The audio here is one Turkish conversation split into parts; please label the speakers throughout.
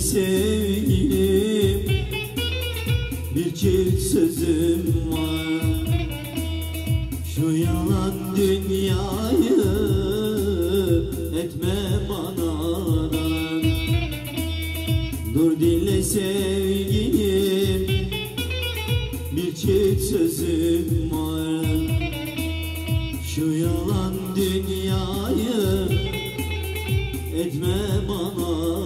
Speaker 1: Sevgilim. Bir çift sözüm var. Şu yalan dünyayı Etme bana dar Dur dinle sevgilim. Bir çift sözüm var. Şu yalan dünyayı Etme bana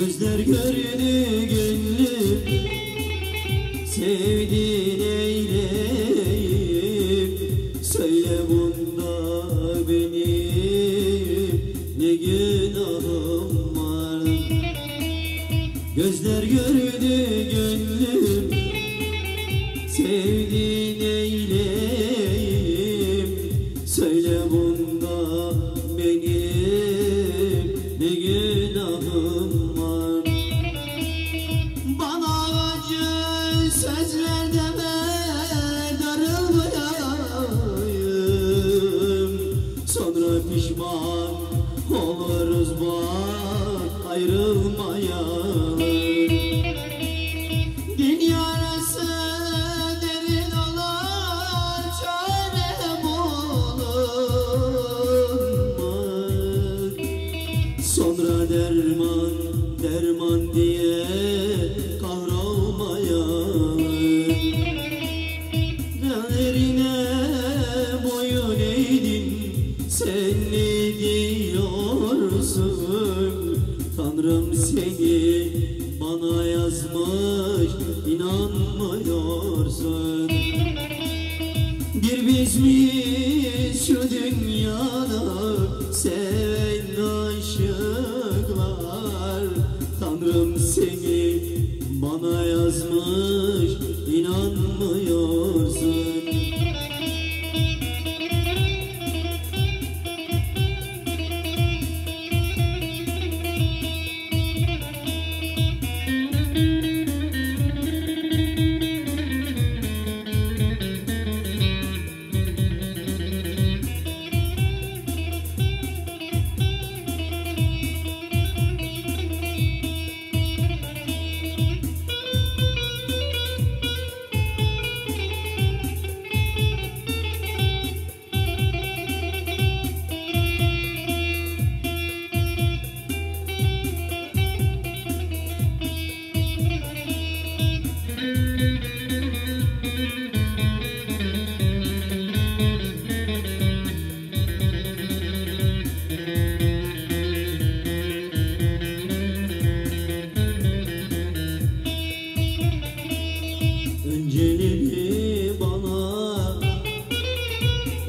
Speaker 1: Gözler gördü gönlüm Sevdiğin eyleyip Söyle bunda benim Ne günahım var? Gözler gördü gönlüm bak Tanrım seni bana yazmış inanmıyorsun. Bir biz miyiz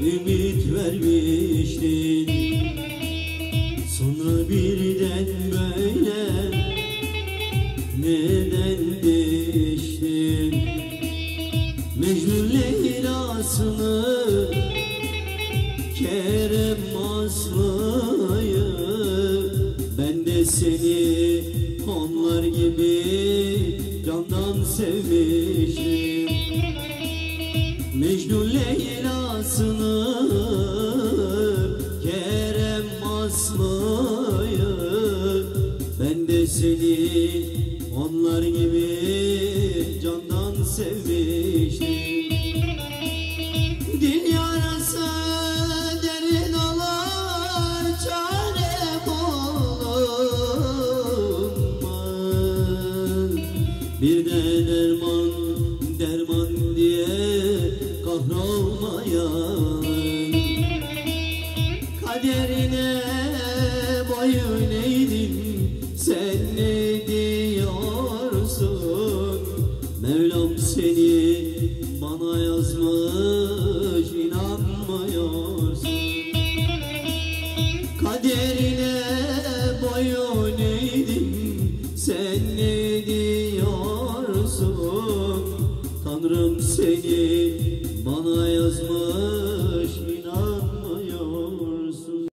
Speaker 1: ümit vermiştin. Sonra birden böyle neden değiştin? Mecnun Leyla'sını Kerem Aslı'yı Ben de seni onlar gibi candan sevmiştim Mecnun Leyla'sını Kerem Aslı'yı Ben de seni onlar gibi candan sevmiştim. Dil yarası derin olan çare bulunmaz Bir de Kaderine boyun eğdin. Sen ne diyorsun? Mevlam seni bana yazmış inanmıyorsun. Kaderine boyun eğdin. Sen ne diyorsun? Tanrım seni bana yazmış